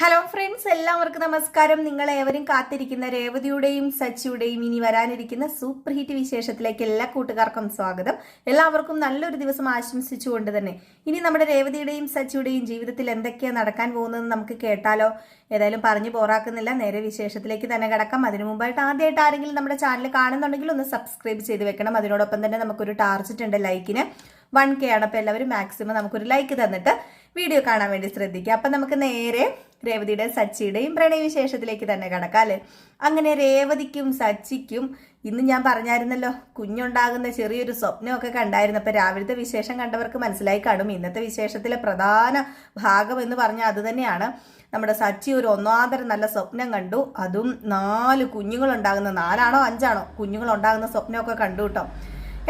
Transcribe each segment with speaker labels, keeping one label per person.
Speaker 1: Hello friends എല്ലാവർക്കും നമസ്കാരം. നിങ്ങൾ ഏവരും കാത്തിരിക്കുന്ന രേവതിയുടെയും സച്ചിയുടെയും ഇനി വരാനിരിക്കുന്ന സൂപ്പർ ഹിറ്റ് വിശേഷത്തിലേക്ക് എല്ലാ കൂട്ടുകാർക്കും സ്വാഗതം. എല്ലാവർക്കും നല്ലൊരു ദിവസം ആശംസിച്ചുകൊണ്ട് തന്നെ. ഇനി നമ്മുടെ രേവതിയുടെയും സച്ചിയുടെയും ജീവിതത്തിൽ എന്തൊക്കെയാണ് നടക്കാൻ പോകുന്നതെന്ന് നമുക്ക് കേട്ടാലോ? ഏതായാലും പറഞ്ഞു പോറാക്കുന്നില്ല. നേരെ വിശേഷത്തിലേക്ക് തന്നെ കിടക്കാം. അതിനു മുമ്പായിട്ട് ആദ്യമായിട്ട് ആരെങ്കിലും നമ്മുടെ ചാനൽ കാണുന്നുണ്ടെങ്കിൽ ഒന്ന് സബ്സ്ക്രൈബ് ചെയ്ത് വെക്കണം. അതിനോടൊപ്പം തന്നെ നമുക്കൊരു ടാർജറ്റ് ഉണ്ട് ലൈക്കിന്. വൺ കെ ആണ്. എല്ലാവരും മാക്സിമം നമുക്കൊരു ലൈക്ക് തന്നിട്ട് വീഡിയോ കാണാൻ വേണ്ടി ശ്രദ്ധിക്കുക. അപ്പം നമുക്ക് നേരെ രേവതിയുടെ സച്ചിയുടെയും പ്രണയവിശേഷത്തിലേക്ക് തന്നെ കിടക്കാം അല്ലേ? അങ്ങനെ രേവതിക്കും സച്ചിക്കും ഇന്ന് ഞാൻ പറഞ്ഞായിരുന്നല്ലോ കുഞ്ഞുണ്ടാകുന്ന ചെറിയൊരു സ്വപ്നമൊക്കെ കണ്ടായിരുന്നു. അപ്പം രാവിലത്തെ വിശേഷം കണ്ടവർക്ക് മനസ്സിലായി കാണും. ഇന്നത്തെ വിശേഷത്തിലെ പ്രധാന ഭാഗം എന്ന് പറഞ്ഞാൽ അത് തന്നെയാണ്. നമ്മുടെ സച്ചി ഒരു ഒന്നാന്തരം നല്ല സ്വപ്നം കണ്ടു. അതും നാല് കുഞ്ഞുങ്ങളുണ്ടാകുന്ന നാലാണോ അഞ്ചാണോ കുഞ്ഞുങ്ങളുണ്ടാകുന്ന സ്വപ്നമൊക്കെ കണ്ടു കേട്ടോ.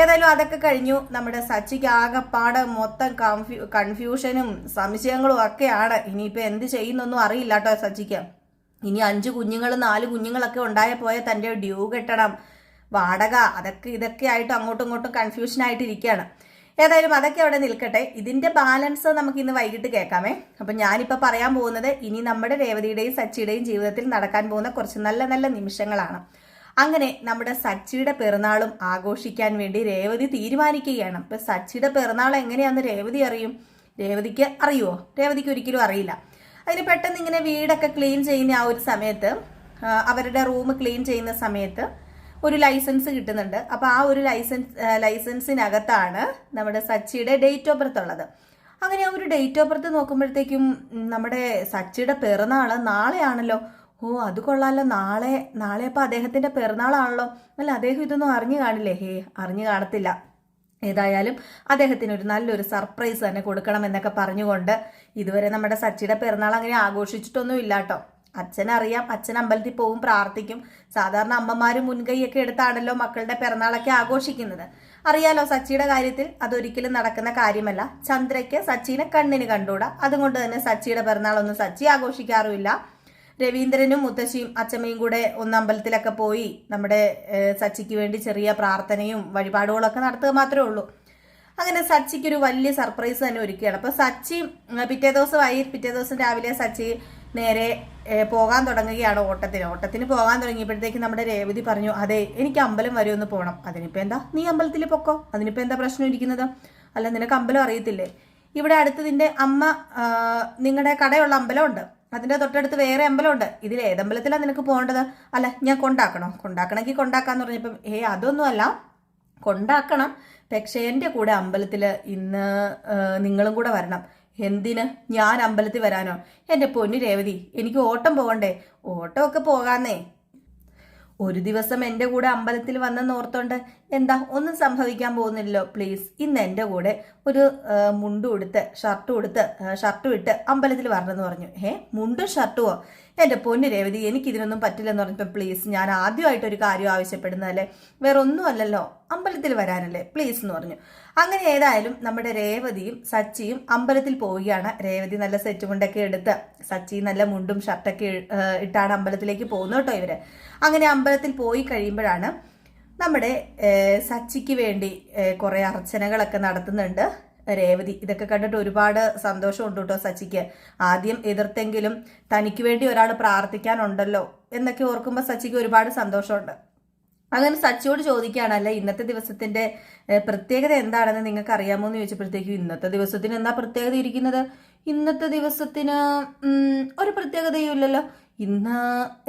Speaker 1: ഏതായാലും അതൊക്കെ കഴിഞ്ഞു. നമ്മുടെ സച്ചിക്ക് ആകെപ്പാട് മൊത്തം കൺഫ്യൂ കൺഫ്യൂഷനും സംശയങ്ങളും ഒക്കെയാണ്. ഇനിയിപ്പോൾ എന്ത് ചെയ്യുന്നൊന്നും അറിയില്ല കേട്ടോ സച്ചിക്ക്. ഇനി അഞ്ച് കുഞ്ഞുങ്ങൾ നാല് കുഞ്ഞുങ്ങളൊക്കെ ഉണ്ടായ പോയാൽ തന്റെ ഡ്യൂ കെട്ടണം. വാടക അതൊക്കെ ഇതൊക്കെ ആയിട്ട് അങ്ങോട്ടും ഇങ്ങോട്ടും ഇരിക്കുകയാണ് ഏതായാലും അതൊക്കെ അവിടെ നിൽക്കട്ടെ. ഇതിന്റെ ബാലൻസ് നമുക്ക് ഇന്ന് വൈകിട്ട് കേൾക്കാമേ. അപ്പം ഞാനിപ്പോൾ പറയാൻ പോകുന്നത് ഇനി നമ്മുടെ രേവതിയുടെയും സച്ചിയുടെയും ജീവിതത്തിൽ നടക്കാൻ പോകുന്ന കുറച്ച് നല്ല നല്ല നിമിഷങ്ങളാണ്. അങ്ങനെ നമ്മുടെ സച്ചിയുടെ പിറന്നാളും ആഘോഷിക്കാൻ വേണ്ടി രേവതി തീരുമാനിക്കുകയാണ്. ഇപ്പൊ സച്ചിയുടെ പിറന്നാൾ എങ്ങനെയാന്ന് രേവതി അറിയും? രേവതിക്ക് അറിയുമോ രേവതിക്ക് ഒരിക്കലും അറിയില്ല. അതിന് പെട്ടെന്ന് ഇങ്ങനെ വീടൊക്കെ ക്ലീൻ ചെയ്യുന്ന ആ ഒരു സമയത്ത് അവരുടെ റൂം ക്ലീൻ ചെയ്യുന്ന സമയത്ത് ഒരു ലൈസൻസ് കിട്ടുന്നുണ്ട്. അപ്പോൾ ആ ഒരു ലൈസൻസ് ലൈസൻസിനകത്താണ് നമ്മുടെ സച്ചിയുടെ ഡേറ്റ് ഓഫ് ബർത്ത് ഉള്ളത്. അങ്ങനെ ആ ഒരു ഡേറ്റ് ഓഫ് ബർത്ത് നോക്കുമ്പോഴത്തേക്കും നമ്മുടെ സച്ചിയുടെ പിറന്നാൾ നാളെയാണല്ലോ. ഓ അത് കൊള്ളാമല്ലോ നാളെ നാളെ അപ്പോൾ അദ്ദേഹത്തിന്റെ പിറന്നാളാണല്ലോ അല്ല അദ്ദേഹം ഇതൊന്നും അറിഞ്ഞു കാണില്ലേ? ഹേ അറിഞ്ഞു കാണത്തില്ല. ഏതായാലും അദ്ദേഹത്തിന് ഒരു നല്ലൊരു സർപ്രൈസ് തന്നെ കൊടുക്കണം എന്നൊക്കെ പറഞ്ഞുകൊണ്ട് ഇതുവരെ നമ്മുടെ സച്ചിയുടെ പിറന്നാൾ അങ്ങനെ ആഘോഷിച്ചിട്ടൊന്നും ഇല്ല കേട്ടോ അച്ഛനറിയാം അച്ഛൻ അമ്പലത്തിൽ പോവും പ്രാർത്ഥിക്കും. സാധാരണ അമ്മമാർ മുൻകൈയൊക്കെ എടുത്താണല്ലോ മക്കളുടെ പിറന്നാളൊക്കെ ആഘോഷിക്കുന്നത്. അറിയാലോ സച്ചിയുടെ കാര്യത്തിൽ അതൊരിക്കലും നടക്കുന്ന കാര്യമല്ല. ചന്ദ്രയ്ക്ക് സച്ചിനെ കണ്ണിന് കണ്ടൂടാ അതുകൊണ്ട് തന്നെ സച്ചിയുടെ പിറന്നാളൊന്നും സച്ചി ആഘോഷിക്കാറുമില്ല. രവീന്ദ്രനും മുത്തശ്ശിയും അച്ചമ്മയും കൂടെ ഒന്ന് അമ്പലത്തിലൊക്കെ പോയി നമ്മുടെ സച്ചിക്ക് വേണ്ടി ചെറിയ പ്രാർത്ഥനയും വഴിപാടുകളൊക്കെ നടത്തുക മാത്രമേ ഉള്ളൂ. അങ്ങനെ സച്ചിക്ക് ഒരു വലിയ സർപ്രൈസ് തന്നെ ഒരുക്കുകയാണ്. അപ്പോൾ സച്ചി പിറ്റേ ദിവസമായി പിറ്റേ ദിവസം രാവിലെ സച്ചി നേരെ പോകാൻ തുടങ്ങുകയാണ് ഓട്ടത്തിന്. ഓട്ടത്തിന് പോകാൻ തുടങ്ങിയപ്പോഴത്തേക്ക് നമ്മുടെ രേവതി പറഞ്ഞു അതെ എനിക്ക് അമ്പലം വരെ ഒന്ന് പോകണം അതിനിപ്പോ എന്താ? നീ അമ്പലത്തിൽ പൊക്കോ? അതിനിപ്പോ എന്താ പ്രശ്നം ഇരിക്കുന്നത്? അല്ല നിനക്ക് അമ്പലം അറിയത്തില്ലേ? ഇവിടെ അടുത്തതിന്റെ അമ്മ നിങ്ങളുടെ കടയുള്ള അമ്പലമുണ്ട്. അതിന്റെ തൊട്ടടുത്ത് വേറെ അമ്പലമുണ്ട്. ഇതിൽ ഏതമ്പലത്തിലാണ് നിനക്ക് പോകേണ്ടത്? അല്ല ഞാൻ കൊണ്ടാക്കണോ? കൊണ്ടാക്കണമെങ്കിൽ കൊണ്ടാക്കാന്ന് പറഞ്ഞപ്പം ഏ അതൊന്നുമല്ല. കൊണ്ടാക്കണം. പക്ഷേ എന്റെ കൂടെ അമ്പലത്തിൽ ഇന്ന് നിങ്ങളും കൂടെ വരണം. എന്തിന്? ഞാൻ അമ്പലത്തിൽ വരാനോ? എന്റെ പൊന്നു രേവതി എനിക്ക് ഓട്ടം പോകണ്ടേ? ഓട്ടമൊക്കെ പോകാന്നേ. ഒരു ദിവസം എന്റെ കൂടെ അമ്പലത്തിൽ വന്നെന്നോർത്തോണ്ട് എന്താ ഒന്നും സംഭവിക്കാൻ പോകുന്നില്ലല്ലോ. പ്ലീസ് ഇന്ന് എന്റെ കൂടെ ഒരു മുണ്ടും ഉടുത്ത് ഷർട്ടും ഉടുത്ത് ഷർട്ടും ഇട്ട് അമ്പലത്തിൽ വരണമെന്ന് പറഞ്ഞു. ഏ മുണ്ടും ഷർട്ടുമോ എന്റെ പൊന്ന് രേവതി എനിക്ക് ഇതിനൊന്നും പറ്റില്ലെന്ന് പറഞ്ഞപ്പോൾ പ്ലീസ് ഞാൻ ആദ്യമായിട്ട് ഒരു കാര്യം ആവശ്യപ്പെടുന്നതല്ലേ? വേറെ ഒന്നും അല്ലല്ലോ അമ്പലത്തിൽ വരാനല്ലേ? പ്ലീസ് എന്ന് പറഞ്ഞു. അങ്ങനെ ഏതായാലും നമ്മുടെ രേവതിയും സച്ചിയും അമ്പലത്തിൽ പോവുകയാണ്. രേവതി നല്ല സെറ്റ് മുണ്ടൊക്കെ എടുത്ത് സച്ചി നല്ല മുണ്ടും ഷർട്ടൊക്കെ ഇട്ടാണ് അമ്പലത്തിലേക്ക് പോകുന്നത് കേട്ടോ ഇവർ. അങ്ങനെ അമ്പലത്തിൽ പോയി കഴിയുമ്പോഴാണ് നമ്മുടെ സച്ചിക്ക് വേണ്ടി കുറെ അർച്ചനകളൊക്കെ നടത്തുന്നുണ്ട്. രേവതി. ഇതൊക്കെ കണ്ടിട്ട് ഒരുപാട് സന്തോഷമുണ്ട് കേട്ടോ സച്ചിക്ക്. ആദ്യം എതിർത്തെങ്കിലും തനിക്ക് വേണ്ടി ഒരാൾ പ്രാർത്ഥിക്കാനുണ്ടല്ലോ എന്നൊക്കെ ഓർക്കുമ്പോൾ സച്ചിക്ക് ഒരുപാട് സന്തോഷമുണ്ട്. അങ്ങനെ സച്ചിയോട് ചോദിക്കുകയാണ് അല്ലെ ഇന്നത്തെ ദിവസത്തിന്റെ പ്രത്യേകത എന്താണെന്ന് നിങ്ങൾക്ക് അറിയാമോ എന്ന് ചോദിച്ചപ്പോഴത്തേക്കും ഇന്നത്തെ ദിവസത്തിന് എന്താ പ്രത്യേകത ഇരിക്കുന്നത്? ഇന്നത്തെ ദിവസത്തിന് ഒരു പ്രത്യേകതയും ഇല്ലല്ലോ. ഇന്ന്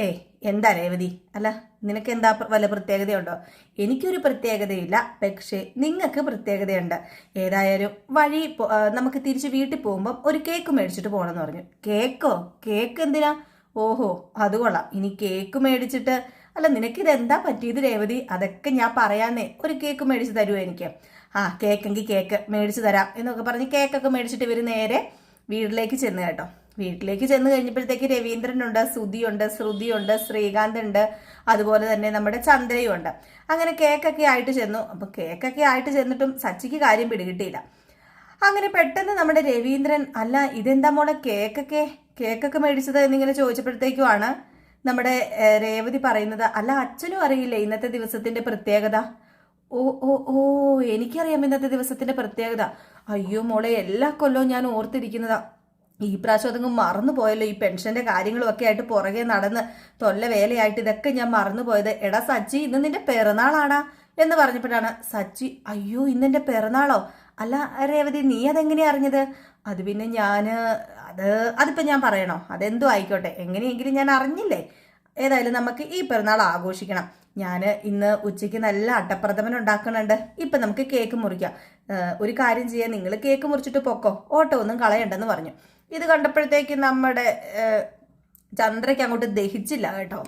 Speaker 1: ഏ എന്താ രേവതി? അല്ല നിനക്ക് എന്താ വല്ല പ്രത്യേകതയുണ്ടോ? എനിക്കൊരു പ്രത്യേകതയില്ല പക്ഷേ നിങ്ങൾക്ക് പ്രത്യേകതയുണ്ട്. ഏതായാലും വഴി നമുക്ക് തിരിച്ച് വീട്ടിൽ പോകുമ്പം ഒരു കേക്ക് മേടിച്ചിട്ട് പോകണമെന്ന് പറഞ്ഞു. കേക്കോ? കേക്ക് എന്തിനാ? ഓഹോ അത് കൊള്ളാം. ഇനി കേക്ക് മേടിച്ചിട്ട് അല്ല നിനക്കിത് എന്താ പറ്റിയത് രേവതി? അതൊക്കെ ഞാൻ പറയാന്നേ. ഒരു കേക്ക് മേടിച്ച് തരുമോ എനിക്ക്? ആ കേക്കെങ്കിൽ കേക്ക് മേടിച്ച് തരാം എന്നൊക്കെ പറഞ്ഞ് കേക്കൊക്കെ മേടിച്ചിട്ട് ഇവർ നേരെ വീട്ടിലേക്ക് ചെന്ന് കേട്ടോ. വീട്ടിലേക്ക് ചെന്ന് കഴിഞ്ഞപ്പോഴത്തേക്ക് രവീന്ദ്രനുണ്ട് സുധിയുണ്ട് ശ്രുതിയുണ്ട് ശ്രീകാന്ത് ഉണ്ട് അതുപോലെ തന്നെ നമ്മുടെ ചന്ദ്രയും ഉണ്ട് അങ്ങനെ കേക്കൊക്കെ ആയിട്ട് ചെന്നു. അപ്പൊ കേക്കൊക്കെ ആയിട്ട് ചെന്നിട്ടും സച്ചിക്ക് കാര്യം പിടികിട്ടിയില്ല. അങ്ങനെ പെട്ടെന്ന് നമ്മുടെ രവീന്ദ്രൻ അല്ല ഇതെന്താ മോളെ കേക്കൊക്കെ? കേക്കൊക്കെ മേടിച്ചത്? എന്നിങ്ങനെ ചോദിച്ചപ്പോഴത്തേക്കുമാണ് നമ്മുടെ രേവതി പറയുന്നത് അല്ല അച്ഛനും അറിയില്ല ഇന്നത്തെ ദിവസത്തിന്റെ പ്രത്യേകത? ഓ ഓ ഓ എനിക്കറിയാം ഇന്നത്തെ ദിവസത്തിന്റെ പ്രത്യേകത. അയ്യോ മോളെ എല്ലാ കൊല്ലവും ഞാൻ ഓർത്തിരിക്കുന്നതാ. ഈ പ്രാവശ്യം അതങ്ങ് മറന്നു പോയല്ലോ. ഈ പെൻഷന്റെ കാര്യങ്ങളും ഒക്കെ ആയിട്ട് പുറകെ നടന്ന് തൊല്ല വേലയായിട്ട് ഇതൊക്കെ ഞാൻ മറന്നു പോയത്. എടാ സച്ചി ഇന്ന് നിന്റെ പിറന്നാളാണാ എന്ന് പറഞ്ഞപ്പോഴാണ് സച്ചി അയ്യോ ഇന്നെന്റെ പിറന്നാളോ? അല്ല രേവതി നീ അതെങ്ങനെയാ അറിഞ്ഞത്? അത് പിന്നെ ഞാൻ അത് അതിപ്പോൾ ഞാൻ പറയണോ? അതെന്തോ ആയിക്കോട്ടെ. എങ്ങനെയെങ്കിലും ഞാൻ അറിഞ്ഞില്ലേ? ഏതായാലും നമുക്ക് ഈ പിറന്നാൾ ആഘോഷിക്കണം. ഞാൻ ഇന്ന് ഉച്ചയ്ക്ക് നല്ല അട്ടപ്രഥമൻ ഉണ്ടാക്കുന്നുണ്ട്. ഇപ്പം നമുക്ക് കേക്ക് മുറിക്കാം. ഒരു കാര്യം ചെയ്യാം. നിങ്ങൾ കേക്ക് മുറിച്ചിട്ട് പൊക്കോ? ഓട്ടോ ഒന്നും കളയണ്ടെന്ന് പറഞ്ഞു. ഇത് കണ്ടപ്പോഴത്തേക്ക് നമ്മുടെ ചന്ദ്രയ്ക്ക് അങ്ങോട്ട് ദഹിച്ചില്ല കേട്ടോ.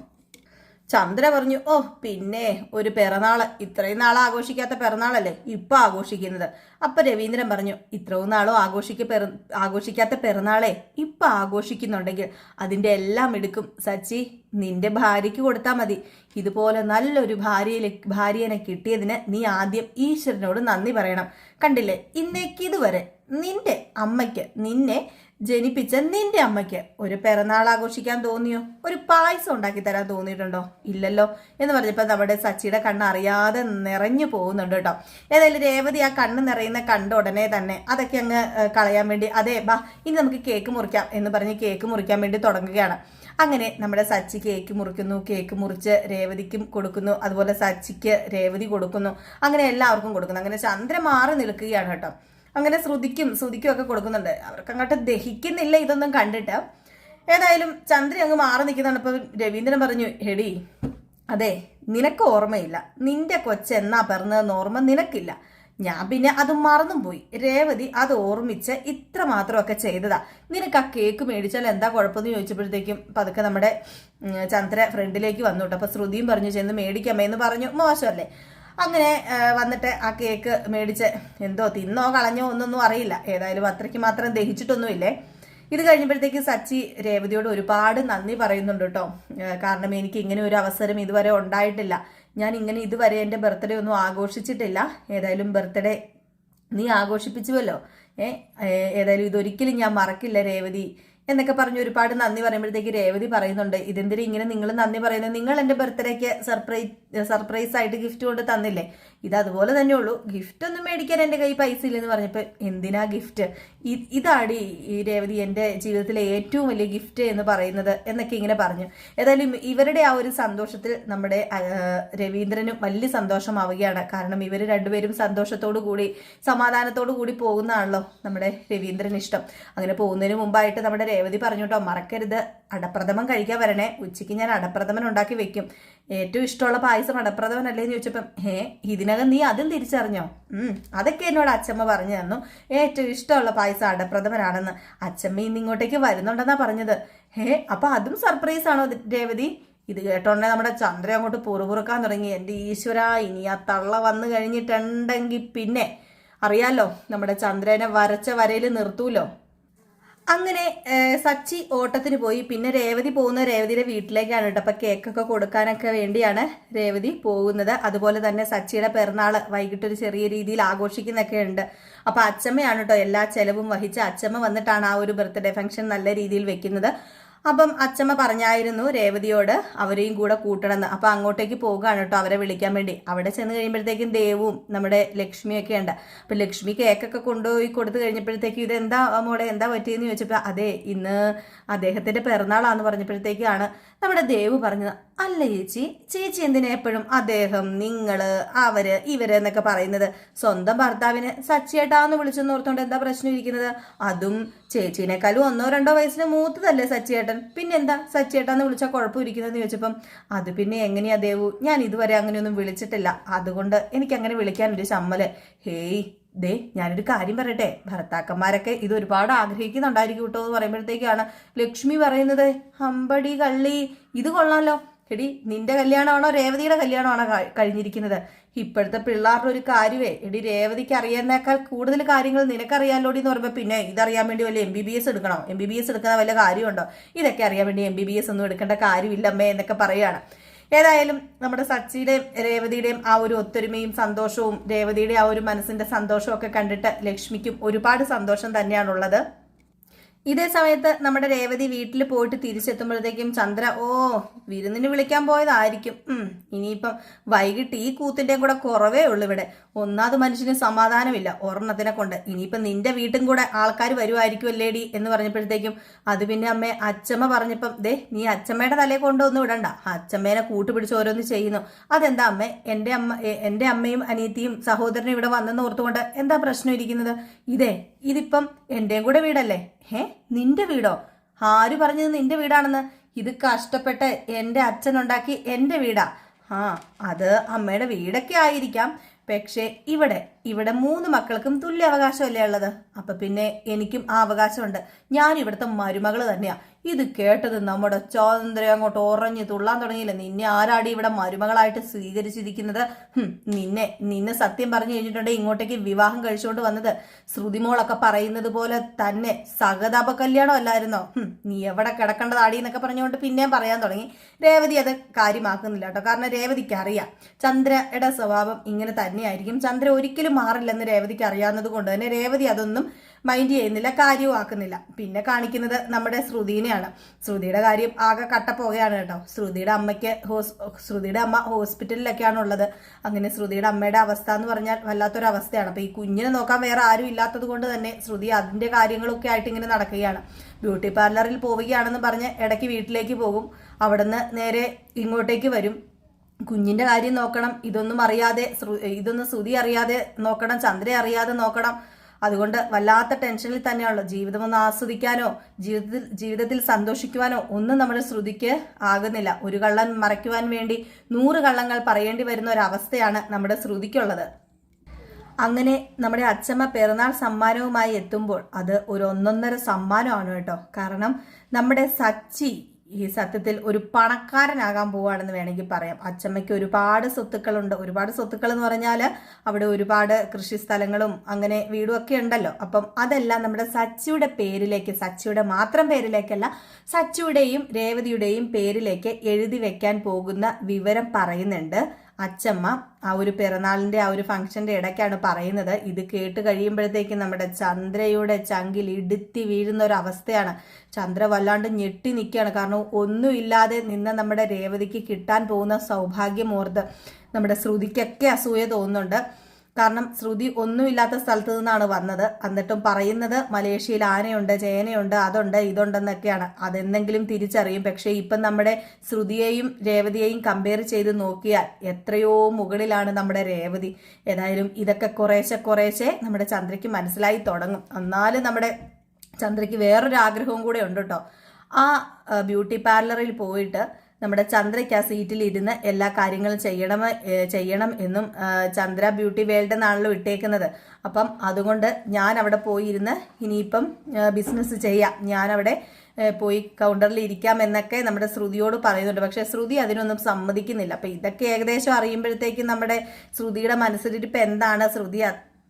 Speaker 1: ചന്ദ്ര പറഞ്ഞു ഓ പിന്നെ ഒരു പിറന്നാൾ ഇത്രയും നാൾ ആഘോഷിക്കാത്ത പിറന്നാളല്ലേ? ഇപ്പൊ ആഘോഷിക്കുന്നത്. അപ്പൊ രവീന്ദ്രൻ പറഞ്ഞു ഇത്രയും നാളും ആഘോഷിക്ക പിറ ആഘോഷിക്കാത്ത പിറന്നാളെ ഇപ്പൊ ആഘോഷിക്കുന്നുണ്ടെങ്കിൽ അതിന്റെ എല്ലാം എടുക്കും. സച്ചി നിന്റെ ഭാര്യയ്ക്ക് കൊടുത്താൽ മതി. ഇതുപോലെ നല്ലൊരു ഭാര്യയിലെ ഭാര്യനെ കിട്ടിയതിന് നീ ആദ്യം ഈശ്വരനോട് നന്ദി പറയണം. കണ്ടില്ലേ? ഇന്നേക്ക് ഇതുവരെ നിന്റെ അമ്മയ്ക്ക് നിന്നെ ജനിപ്പിച്ച നിന്റെ അമ്മയ്ക്ക് ഒരു പിറന്നാൾ ആഘോഷിക്കാൻ തോന്നിയോ? ഒരു പായസം ഉണ്ടാക്കി തരാൻ തോന്നിയിട്ടുണ്ടോ? ഇല്ലല്ലോ എന്ന് പറഞ്ഞപ്പോൾ നമ്മുടെ സച്ചിയുടെ കണ്ണ് അറിയാതെ നിറഞ്ഞു പോകുന്നുണ്ട് കേട്ടോ. ഏതായാലും രേവതി ആ കണ്ണ് നിറയുന്ന കണ്ട ഉടനെ തന്നെ അതൊക്കെ അങ്ങ് കളയാൻ വേണ്ടി അതെ ബാ ഇനി നമുക്ക് കേക്ക് മുറിക്കാം എന്ന് പറഞ്ഞ് കേക്ക് മുറിക്കാൻ വേണ്ടി തുടങ്ങുകയാണ്. അങ്ങനെ നമ്മുടെ സച്ചി കേക്ക് മുറിക്കുന്നു കേക്ക് മുറിച്ച് രേവതിക്കും കൊടുക്കുന്നു അതുപോലെ സച്ചിക്ക് രേവതി കൊടുക്കുന്നു. അങ്ങനെ എല്ലാവർക്കും കൊടുക്കുന്നു. അങ്ങനെ ചന്ദ്ര മാറി നിൽക്കുകയാണ് കേട്ടോ. അങ്ങനെ ശ്രുതിക്കും ശ്രുതിക്കും ഒക്കെ കൊടുക്കുന്നുണ്ട്. അവർക്ക് അങ്ങോട്ട് ദഹിക്കുന്നില്ല ഇതൊന്നും കണ്ടിട്ട്. ഏതായാലും ചന്ദ്രി അങ്ങ് മാറി നിൽക്കുന്നതാണ്. ഇപ്പൊ രവീന്ദ്രൻ പറഞ്ഞു ഹെടി അതെ നിനക്ക് ഓർമ്മയില്ല. നിന്റെ കൊച്ചെന്നാ പിറന്നതെന്ന് ഓർമ്മ നിനക്കില്ല. ഞാൻ പിന്നെ അത് മറന്നും പോയി രേവതി അത് ഓർമ്മിച്ച് ഇത്ര മാത്രമൊക്കെ ചെയ്തതാ. നിനക്ക് ആ കേക്ക് മേടിച്ചാൽ എന്താ കുഴപ്പമെന്ന് ചോദിച്ചപ്പോഴത്തേക്കും പതുക്കെ നമ്മുടെ ചന്ദ്ര ഫ്രണ്ടിലേക്ക് വന്നു കേട്ടോ. അപ്പൊ ശ്രുതിയും പറഞ്ഞു ചെന്ന് മേടിക്കാമേ എന്ന് പറഞ്ഞു. മോശമല്ലേ? അങ്ങനെ വന്നിട്ട് ആ കേക്ക് മേടിച്ച് എന്തോ തിന്നോ കളഞ്ഞോ ഒന്നൊന്നും അറിയില്ല. ഏതായാലും അത്രയ്ക്ക് മാത്രം ദഹിച്ചിട്ടൊന്നുമില്ലേ? ഇത് കഴിഞ്ഞപ്പോഴത്തേക്ക് സച്ചി രേവതിയോട് ഒരുപാട് നന്ദി പറയുന്നുണ്ട് കേട്ടോ. കാരണം എനിക്ക് ഇങ്ങനെ ഒരു അവസരം ഇതുവരെ ഉണ്ടായിട്ടില്ല. ഞാൻ ഇങ്ങനെ ഇതുവരെ എന്റെ ബർത്ത്ഡേ ഒന്നും ആഘോഷിച്ചിട്ടില്ല. ഏതായാലും ബർത്ത്ഡേ നീ ആഘോഷിപ്പിച്ചുവല്ലോ. ഏ ഏതായാലും ഇതൊരിക്കലും ഞാൻ മറക്കില്ല രേവതി. എന്നൊക്കെ പറഞ്ഞ് ഒരുപാട് നന്ദി പറയുമ്പോഴത്തേക്ക് രേവതി പറയുന്നുണ്ട്. ഇതെന്തിനും ഇങ്ങനെ നിങ്ങൾ നന്ദി പറയുന്നത്? നിങ്ങൾ എന്റെ ബർത്ത്ഡേക്ക് സർപ്രൈസ് സർപ്രൈസ് ആയിട്ട് ഗിഫ്റ്റ് കൊണ്ട് തന്നില്ലേ? ഇത് അതുപോലെ തന്നെ ഉള്ളൂ ഗിഫ്റ്റ് ഒന്നും മേടിക്കാൻ എന്റെ കയ്യിൽ പൈസ ഇല്ലെന്ന് പറഞ്ഞപ്പോൾ എന്തിനാ ഗിഫ്റ്റ്? ഇതാണ് ഈ രേവതി എന്റെ ജീവിതത്തിലെ ഏറ്റവും വലിയ ഗിഫ്റ്റ് എന്ന് പറയുന്നത് എന്നൊക്കെ ഇങ്ങനെ പറഞ്ഞു. ഏതായാലും ഇവരുടെ ആ ഒരു സന്തോഷത്തിൽ നമ്മുടെ രവീന്ദ്രനും വലിയ സന്തോഷമാവുകയാണ്. കാരണം ഇവർ രണ്ടുപേരും സന്തോഷത്തോടു കൂടി സമാധാനത്തോടു കൂടി പോകുന്നതാണല്ലോ നമ്മുടെ രവീന്ദ്രൻ ഇഷ്ടം. അങ്ങനെ പോകുന്നതിന് മുമ്പായിട്ട് നമ്മുടെ രേവതി പറഞ്ഞു കേട്ടോ മറക്കരുത്. അടപ്രഥമൻ കഴിക്കാൻ വരണേ. ഉച്ചയ്ക്ക് ഞാൻ അടപ്രഥമൻ ഉണ്ടാക്കി വെക്കും. ഏറ്റവും ഇഷ്ടമുള്ള പായസം അടപ്രഥമൻ അല്ലേ എന്ന് ചോദിച്ചപ്പം ഹേ ഇതിനകം നീ അതും തിരിച്ചറിഞ്ഞോ? അതൊക്കെ എന്നോട് അച്ഛമ്മ പറഞ്ഞു തന്നു. ഏറ്റവും ഇഷ്ടമുള്ള പായസം അടപ്രഥമനാണെന്ന്. അച്ഛമ്മ ഇന്ന് ഇങ്ങോട്ടേക്ക് വരുന്നുണ്ടെന്നാ പറഞ്ഞത്. ഹേ അപ്പൊ അതും സർപ്രൈസ് ആണോ രേവതി? ഇത് കേട്ടോണ്ടേ നമ്മുടെ ചന്ദ്ര അങ്ങോട്ട് പുറപുറക്കാൻ തുടങ്ങി. എന്റെ ഈശ്വര ഇനി ആ തള്ള വന്നു കഴിഞ്ഞിട്ടുണ്ടെങ്കിൽ പിന്നെ. അറിയാലോ നമ്മുടെ ചന്ദ്രനെ വരച്ച വരയിൽ നിർത്തൂലോ? അങ്ങനെ സച്ചി ഓട്ടത്തിന് പോയി. പിന്നെ രേവതി പോകുന്ന രേവതിയുടെ വീട്ടിലേക്കാണ് കേട്ടോ. അപ്പൊ കേക്കൊക്കെ കൊടുക്കാനൊക്കെ വേണ്ടിയാണ് രേവതി പോകുന്നത്. അതുപോലെ തന്നെ സച്ചിയുടെ പിറന്നാൾ വൈകിട്ട് ഒരു ചെറിയ രീതിയിൽ ആഘോഷിക്കുന്നൊക്കെ ഉണ്ട്. അപ്പൊ അച്ചമ്മയാണ് കേട്ടോ എല്ലാ ചെലവും വഹിച്ച് അച്ചമ്മ വന്നിട്ടാണ് ആ ഒരു ബർത്ത്ഡേ ഫംഗ്ഷൻ നല്ല രീതിയിൽ വെക്കുന്നത്. അപ്പം അച്ചമ്മ പറഞ്ഞായിരുന്നു രേവതിയോട് അവരെയും കൂടെ കൂട്ടണമെന്ന്. അപ്പം അങ്ങോട്ടേക്ക് പോകുകയാണ് കേട്ടോ അവരെ വിളിക്കാൻ വേണ്ടി. അവിടെ ചെന്ന് കഴിയുമ്പോഴത്തേക്കും ദേവും നമ്മുടെ ലക്ഷ്മിയൊക്കെ ഉണ്ട്. അപ്പം ലക്ഷ്മി കേക്കൊക്കെ കൊണ്ടുപോയി കൊടുത്തു കഴിഞ്ഞപ്പോഴത്തേക്കും ഇതെന്താ മോളെ എന്താ പറ്റിയെന്ന് ചോദിച്ചപ്പോൾ അതെ ഇന്ന് അദ്ദേഹത്തിന്റെ പിറന്നാളാന്ന് പറഞ്ഞപ്പോഴത്തേക്കാണ് നമ്മുടെ ദേവ് പറഞ്ഞത് അല്ല ചേച്ചി ചേച്ചി എന്തിനാ എപ്പോഴും അദ്ദേഹം നിങ്ങൾ അവർ ഇവർ എന്നൊക്കെ പറയുന്നത്? സ്വന്തം ഭർത്താവിന് സച്ചിയേട്ടാന്ന് വിളിച്ചെന്ന് ഓർത്തോണ്ട് എന്താ പ്രശ്നം ഇരിക്കുന്നത്? അതും ചേച്ചീനേക്കാളും ഒന്നോ രണ്ടോ വയസ്സിന് മൂത്തതല്ലേ സച്ചിയേട്ടൻ. പിന്നെന്താ സച്ചിയേട്ടാന്ന് വിളിച്ചാൽ കുഴപ്പമിരിക്കുന്നതെന്ന് ചോദിച്ചപ്പം അത് പിന്നെ എങ്ങനെയാ ദേവു? ഞാൻ ഇതുവരെ അങ്ങനെയൊന്നും വിളിച്ചിട്ടില്ല. അതുകൊണ്ട് എനിക്ക് അങ്ങനെ വിളിക്കാൻ ഒരു ചമ്മൽ. ഹേയ് ദേ ഞാനൊരു കാര്യം പറയട്ടെ. ഭർത്താക്കന്മാരൊക്കെ ഇത് ഒരുപാട് ആഗ്രഹിക്കുന്നുണ്ടായിരിക്കും കേട്ടോ എന്ന് പറയുമ്പോഴത്തേക്കാണ് ലക്ഷ്മി പറയുന്നത് അമ്പടി കള്ളി ഇത് കൊള്ളാമല്ലോ എടി നിന്റെ കല്യാണമാണോ രേവതിയുടെ കല്യാണമാണോ കഴിഞ്ഞിരിക്കുന്നത്? ഇപ്പോഴത്തെ പിള്ളേരുടെ ഒരു കാര്യമേ എടി രേവതിക്ക് അറിയാവുന്നേക്കാൾ കൂടുതൽ കാര്യങ്ങൾ നിനക്കറിയാലോടി എന്ന് പറയുമ്പോൾ പിന്നെ ഇതറിയാൻ വേണ്ടി വല്ല എം ബി ബി എസ് എടുക്കണോ? എം ബി ബി എസ് എടുക്കുന്ന വല്ല കാര്യമുണ്ടോ? ഇതൊക്കെ അറിയാൻ വേണ്ടി എം ബി ബി എസ് ഒന്നും എടുക്കേണ്ട കാര്യമില്ലമ്മേ എന്നൊക്കെ പറയുകയാണ് ഏതായാലും നമ്മുടെ സച്ചിയുടെയും രേവതിയുടെയും ആ ഒരു ഒത്തൊരുമയും സന്തോഷവും രേവതിയുടെ ആ ഒരു മനസ്സിന്റെ സന്തോഷവും ഒക്കെ കണ്ടിട്ട് ലക്ഷ്മിക്കും ഒരുപാട് സന്തോഷം തന്നെയാണുള്ളത്. ഇതേ സമയത്ത് നമ്മുടെ രേവതി വീട്ടിൽ പോയിട്ട് തിരിച്ചെത്തുമ്പോഴത്തേക്കും ചന്ദ്ര ഓ വിരുന്നിന് വിളിക്കാൻ പോയതായിരിക്കും. ഇനിയിപ്പം വൈകിട്ട് ഈ കൂത്തിന്റെയും കൂടെ കുറവേ ഉള്ളൂ ഇവിടെ. ഒന്നാമത് മനുഷ്യന് സമാധാനമില്ല ഒരെണ്ണത്തിനെ കൊണ്ട്. ഇനിയിപ്പം നിന്റെ വീട്ടും കൂടെ ആൾക്കാർ വരുമായിരിക്കും അല്ലേടി എന്ന് പറഞ്ഞപ്പോഴത്തേക്കും അത് പിന്നെ അമ്മ അച്ചമ്മ പറഞ്ഞപ്പം ദേ നീ അച്ചമ്മയുടെ തലയെ കൊണ്ടൊന്നും ഇടണ്ട അച്ചമ്മേനെ കൂട്ടുപിടിച്ച് ഓരോന്ന് ചെയ്യുന്നു. അതെന്താ അമ്മ എന്റെ അമ്മ എന്റെ അമ്മയും അനിയത്തിയും സഹോദരനും ഇവിടെ വന്നെന്ന് ഓർത്തുകൊണ്ട് എന്താ പ്രശ്നം ഇരിക്കുന്നത്? ഇതേ ഇതിപ്പം എന്റെയും കൂടെ വീടല്ലേ? ഹേ നിന്റെ വീടോ? ആര് പറഞ്ഞത് നിന്റെ വീടാണെന്ന്? ഇത് കഷ്ടപ്പെട്ട് എന്റെ അച്ഛനുണ്ടാക്കി എന്റെ വീടാ. ആ അത് അമ്മയുടെ വീടൊക്കെ ആയിരിക്കാം. പക്ഷേ ഇവിടെ ഇവിടെ മൂന്ന് മക്കൾക്കും തുല്യ അവകാശമല്ലേ ഉള്ളത്? അപ്പൊ പിന്നെ എനിക്കും ആ അവകാശമുണ്ട്. ഞാൻ ഇവിടുത്തെ മരുമകൾ തന്നെയാ. ഇത് കേട്ടത് നമ്മുടെ സ്വാതന്ത്ര്യം അങ്ങോട്ട് ഉറഞ്ഞു തുള്ളാൻ തുടങ്ങിയില്ല? നിന്നെ ആരാടി ഇവിടെ മരുമകളായിട്ട് സ്വീകരിച്ചിരിക്കുന്നത്? നിന്നെ നിന്നെ സത്യം പറഞ്ഞു കഴിഞ്ഞിട്ടുണ്ടെങ്കിൽ ഇങ്ങോട്ടേക്ക് വിവാഹം കഴിച്ചുകൊണ്ട് വന്നത് ശ്രുതിമോളൊക്കെ പറയുന്നത് പോലെ തന്നെ സഹതാപ കല്യാണം അല്ലായിരുന്നോ നീ എവിടെ കിടക്കേണ്ടതാടി എന്നൊക്കെ പറഞ്ഞുകൊണ്ട് പിന്നെയും പറയാൻ തുടങ്ങി. രേവതി അത് കാര്യമാക്കുന്നില്ല കേട്ടോ. കാരണം രേവതിക്ക് അറിയാം. ചന്ദ്രയുടെ സ്വഭാവം ഇങ്ങനെ തന്നെയായിരിക്കും. ചന്ദ്ര ഒരിക്കലും മാറില്ലെന്ന് രേവതിക്ക് അറിയാവുന്നത് കൊണ്ട് തന്നെ രേവതി അതൊന്നും മൈൻഡ് ചെയ്യുന്നില്ല കാര്യമാക്കുന്നില്ല. പിന്നെ കാണിക്കുന്നത് നമ്മുടെ ശ്രുതിനെയാണ്. ശ്രുതിയുടെ കാര്യം ആകെ കട്ടപ്പോകയാണ് കേട്ടോ. ശ്രുതിയുടെ അമ്മയ്ക്ക് ഹോസ് ശ്രുതിയുടെ അമ്മ ഹോസ്പിറ്റലിലൊക്കെയാണ് ഉള്ളത്. അങ്ങനെ ശ്രുതിയുടെ അമ്മയുടെ അവസ്ഥ എന്ന് പറഞ്ഞാൽ വല്ലാത്തൊരു അവസ്ഥയാണ്. അപ്പോൾ ഈ കുഞ്ഞിനെ നോക്കാൻ വേറെ ആരും ഇല്ലാത്തത് കൊണ്ട് തന്നെ ശ്രുതി അതിന്റെ കാര്യങ്ങളൊക്കെ ആയിട്ട് ഇങ്ങനെ നടക്കുകയാണ്. ബ്യൂട്ടി പാർലറിൽ പോവുകയാണെന്ന് പറഞ്ഞ് ഇടയ്ക്ക് വീട്ടിലേക്ക് പോകും. അവിടുന്ന് നേരെ ഇങ്ങോട്ടേക്ക് വരും. കുഞ്ഞിന്റെ കാര്യം നോക്കണം. ഇതൊന്നും അറിയാതെ ഇതൊന്നും ശ്രുതി അറിയാതെ നോക്കണം. ചന്ദ്ര അറിയാതെ നോക്കണം. അതുകൊണ്ട് വല്ലാത്ത ടെൻഷനിൽ തന്നെയാണല്ലോ. ജീവിതം ഒന്ന് ആസ്വദിക്കാനോ ജീവിതത്തിൽ ജീവിതത്തിൽ സന്തോഷിക്കുവാനോ ഒന്നും നമ്മുടെ ശ്രുതിക്ക് ആകുന്നില്ല. ഒരു കള്ളൻ മറയ്ക്കുവാൻ വേണ്ടി നൂറ് കള്ളങ്ങൾ പറയേണ്ടി വരുന്ന ഒരു അവസ്ഥയാണ് നമ്മുടെ ശ്രുതിക്കുള്ളത്. അങ്ങനെ നമ്മുടെ അച്ഛമ്മ പിറന്നാൾ സമ്മാനവുമായി എത്തുമ്പോൾ അത് ഒരു ഒന്നൊന്നര സമ്മാനമാണ് കേട്ടോ. കാരണം നമ്മുടെ സച്ചി ഈ സത്യത്തിൽ ഒരു പണക്കാരനാകാൻ പോവുകയാണെന്ന് വേണമെങ്കിൽ പറയാം. അച്ചമ്മയ്ക്ക് ഒരുപാട് സ്വത്തുക്കളുണ്ട്. ഒരുപാട് സ്വത്തുക്കൾ എന്ന് പറഞ്ഞാൽ അവിടെ ഒരുപാട് കൃഷി സ്ഥലങ്ങളും അങ്ങനെ വീടും ഒക്കെ ഉണ്ടല്ലോ. അപ്പം അതെല്ലാം നമ്മുടെ സച്ചിയുടെ പേരിലേക്ക് സച്ചിയുടെ മാത്രം പേരിലേക്കല്ല സച്ചിയുടെയും രേവതിയുടെയും പേരിലേക്ക് എഴുതി വെക്കാൻ പോകുന്ന വിവരം പറയുന്നുണ്ട്. അച്ചമ്മ ആ ഒരു പിറന്നാളിന്റെ ആ ഒരു ഫംഗ്ഷന്റെ ഇടയ്ക്കാണ് പറയുന്നത്. ഇത് കേട്ട് കഴിയുമ്പോഴത്തേക്കും നമ്മുടെ ചന്ദ്രയുടെ ചങ്കിൽ ഇടുത്തി വീഴുന്ന ഒരു അവസ്ഥയാണ്. ചന്ദ്ര വല്ലാണ്ട് ഞെട്ടി നിൽക്കുകയാണ്. കാരണം ഒന്നുമില്ലാതെ നിന്ന് നമ്മുടെ രേവതിക്ക് കിട്ടാൻ പോകുന്ന സൗഭാഗ്യമോർത്ത് നമ്മുടെ ശ്രുതിക്കൊക്കെ അസൂയ തോന്നുന്നുണ്ട്. കാരണം ശ്രുതി ഒന്നുമില്ലാത്ത സ്ഥലത്ത് നിന്നാണ് വന്നത്. എന്നിട്ടും പറയുന്നത് മലേഷ്യയിൽ ആനയുണ്ട് ചേനയുണ്ട് അതുണ്ട് ഇതുണ്ടെന്നൊക്കെയാണ്. അതെന്തെങ്കിലും തിരിച്ചറിയും. പക്ഷേ ഇപ്പം നമ്മുടെ ശ്രുതിയെയും രേവതിയെയും കമ്പയർ ചെയ്ത് നോക്കിയാൽ എത്രയോ മുകളിലാണ് നമ്മുടെ രേവതി. ഏതായാലും ഇതൊക്കെ കുറേശ്ശെ കുറേശ്ശെ നമ്മുടെ ചന്ദ്രയ്ക്ക് മനസ്സിലായി തുടങ്ങും. എന്നാലും നമ്മുടെ ചന്ദ്രയ്ക്ക് വേറൊരു ആഗ്രഹവും കൂടെ ഉണ്ട് കേട്ടോ. ആ ബ്യൂട്ടി പാർലറിൽ പോയിട്ട് നമ്മുടെ ചന്ദ്രയ്ക്ക് ആ സീറ്റിൽ ഇരുന്ന് എല്ലാ കാര്യങ്ങളും ചെയ്യണം ചെയ്യണം എന്നും ചന്ദ്ര ബ്യൂട്ടി വേൾഡ് എന്നാണല്ലോ ഇട്ടേക്കുന്നത്. അപ്പം അതുകൊണ്ട് ഞാൻ അവിടെ പോയിരുന്ന് ഇനിയിപ്പം ബിസിനസ് ചെയ്യാം. ഞാനവിടെ പോയി കൗണ്ടറിൽ ഇരിക്കാം എന്നൊക്കെ നമ്മുടെ ശ്രുതിയോട് പറയുന്നുണ്ട്. പക്ഷെ ശ്രുതി അതിനൊന്നും സമ്മതിക്കുന്നില്ല. അപ്പൊ ഇതൊക്കെ ഏകദേശം അറിയുമ്പോഴത്തേക്കും നമ്മുടെ ശ്രുതിയുടെ മനസ്സിലിരിപ്പ് എന്താണ്? ശ്രുതി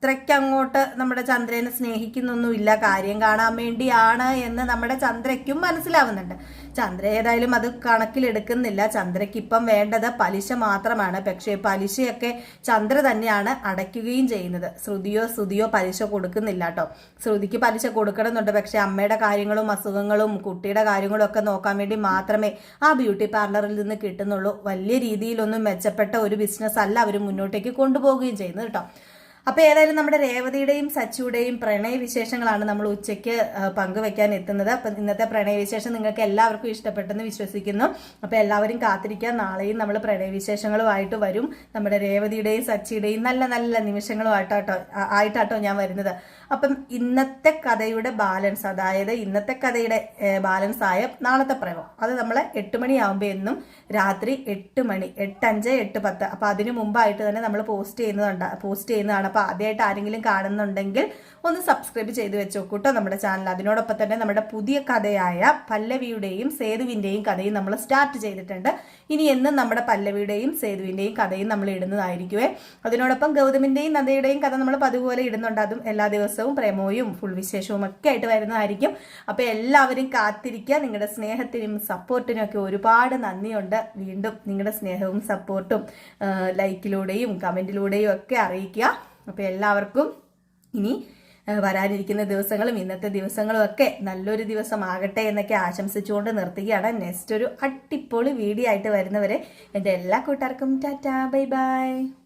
Speaker 1: അത്രയ്ക്ക് അങ്ങോട്ട് നമ്മുടെ ചന്ദ്രനെ സ്നേഹിക്കുന്നൊന്നുമില്ല. കാര്യം കാണാൻ വേണ്ടിയാണ് എന്ന് നമ്മുടെ ചന്ദ്രയ്ക്കും മനസ്സിലാവുന്നുണ്ട്. ചന്ദ്ര ഏതായാലും അത് കണക്കിലെടുക്കുന്നില്ല. ചന്ദ്രയ്ക്ക് വേണ്ടത് പലിശ മാത്രമാണ്. പക്ഷേ പലിശയൊക്കെ ചന്ദ്ര തന്നെയാണ് അടയ്ക്കുകയും ചെയ്യുന്നത്. ശ്രുതിയോ ശ്രുതിയോ പലിശ കൊടുക്കുന്നില്ല കേട്ടോ. ശ്രുതിക്ക് പലിശ കൊടുക്കണമെന്നുണ്ട്. പക്ഷെ അമ്മയുടെ കാര്യങ്ങളും അസുഖങ്ങളും കുട്ടിയുടെ കാര്യങ്ങളും ഒക്കെ നോക്കാൻ വേണ്ടി മാത്രമേ ആ ബ്യൂട്ടി പാർലറിൽ നിന്ന് കിട്ടുന്നുള്ളൂ. വലിയ രീതിയിലൊന്നും മെച്ചപ്പെട്ട ഒരു ബിസിനസ് അല്ല അവർ മുന്നോട്ടേക്ക് കൊണ്ടുപോകുകയും ചെയ്യുന്നത് കേട്ടോ. അപ്പൊ ഏതായാലും നമ്മുടെ രേവതിയുടെയും സച്ചിയുടെയും പ്രണയവിശേഷങ്ങളാണ് നമ്മൾ ഉച്ചയ്ക്ക് പങ്കുവെക്കാൻ എത്തുന്നത്. അപ്പൊ ഇന്നത്തെ പ്രണയവിശേഷം നിങ്ങൾക്ക് എല്ലാവർക്കും ഇഷ്ടപ്പെട്ടെന്ന് വിശ്വസിക്കുന്നു. അപ്പൊ എല്ലാവരും കാത്തിരിക്കാൻ നാളെയും നമ്മൾ പ്രണയവിശേഷങ്ങളുമായിട്ട് വരും. നമ്മുടെ രേവതിയുടെയും സച്ചിയുടെയും നല്ല നല്ല നിമിഷങ്ങളുമായിട്ടോ ആയിട്ടാട്ടോ ഞാൻ വരുന്നത്. അപ്പം ഇന്നത്തെ കഥയുടെ ബാലൻസ് അതായത് ഇന്നത്തെ കഥയുടെ ബാലൻസ് ആയ നാളത്തെ പ്രയോഗം അത് നമ്മൾ എട്ട് മണിയാവുമ്പോൾ എന്നും രാത്രി എട്ട് മണി എട്ടഞ്ച് എട്ട് പത്ത്. അപ്പം അതിന് മുമ്പായിട്ട് തന്നെ നമ്മൾ പോസ്റ്റ് ചെയ്യുന്നതുണ്ട് പോസ്റ്റ് ചെയ്യുന്നതാണ്. അപ്പോൾ ആദ്യമായിട്ട് ആരെങ്കിലും കാണുന്നുണ്ടെങ്കിൽ ഒന്ന് സബ്സ്ക്രൈബ് ചെയ്ത് വെച്ചോക്കൂട്ടോ നമ്മുടെ ചാനൽ. അതിനോടൊപ്പം തന്നെ നമ്മുടെ പുതിയ കഥയായ പല്ലവിയുടെയും സേതുവിന്റെയും കഥയും നമ്മൾ സ്റ്റാർട്ട് ചെയ്തിട്ടുണ്ട്. ഇനി എന്നും നമ്മുടെ പല്ലവിയുടെയും സേതുവിന്റെയും കഥയും നമ്മൾ ഇടുന്നതായിരിക്കുമേ അതിനോടൊപ്പം ഗൗതമിന്റെയും നന്ദയുടെയും കഥ നമ്മൾ പതുപോലെ ഇടുന്നുണ്ട്. അതും എല്ലാ ദിവസവും പ്രേമവും ഫുൾ വിശേഷവും ഒക്കെ ആയിട്ട് വരുന്നതായിരിക്കും. അപ്പോൾ എല്ലാവരും കാത്തിരിക്കുക. നിങ്ങളുടെ സ്നേഹത്തിനും സപ്പോർട്ടിനും ഒക്കെ ഒരുപാട് നന്ദിയുണ്ട്. വീണ്ടും നിങ്ങളുടെ സ്നേഹവും സപ്പോർട്ടും ലൈക്കിലൂടെയും കമന്റിലൂടെയും ഒക്കെ അറിയിക്കുക. അപ്പോൾ എല്ലാവർക്കും ഇനി വരാനിരിക്കുന്ന ദിവസങ്ങളും ഇന്നത്തെ ദിവസങ്ങളും ഒക്കെ നല്ലൊരു ദിവസമാകട്ടെ എന്നൊക്കെ ആശംസിച്ചുകൊണ്ട് നിർത്തുകയാണ്. നെക്സ്റ്റ് ഒരു അടിപൊളി വീഡിയോ ആയിട്ട് വരുന്നവരെ എന്റെ എല്ലാ കൂട്ടുകാർക്കും ടാറ്റാ. Bye bye.